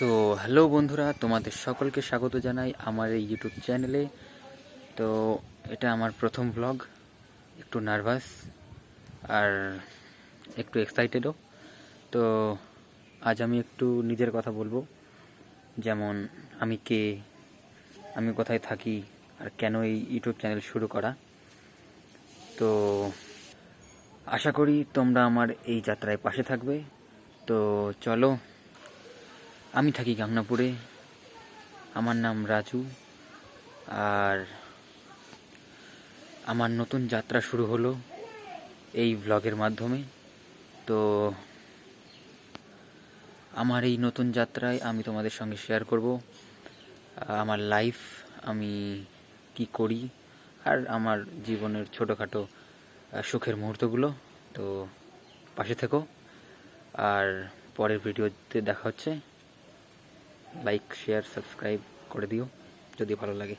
So, hello বন্ধুরা, তোমাদের সকলকে স্বাগত জানাই আমার এই ইউটিউব চ্যানেলে। তো, এটা আমার প্রথম ব্লগ একটু নার্ভাস আর একটু এক্সাইটেডও তো, আজ আমি একটু নিজের কথা বলব, যেমন আমি কে, আমি কোথায় থাকি আর কেন এই ইউটিউব চ্যানেল শুরু করা। তো, আশা করি তোমরা আমার এই যাত্রায় পাশে থাকবে। তো, চলো আমি থাকি গাংনাপুরে। আমার নাম রাজু। আর আমার নতুন যাত্রা শুরু হলো এই ব্লগের মাধ্যমে। তো আমার এই নতুন যাত্রায় আমি তোমাদের সঙ্গে শেয়ার করব। আমার লাইফ আমি কি করি, আর আমার জীবনের ছোটোখাটো সুখের মুহূর্তগুলো। তো পাশে থেকো। আর পরের ভিডিওতে দেখা হচ্ছে। লাইক শেয়ার সাবস্ক্রাইব করে দিও যদি ভালো লাগে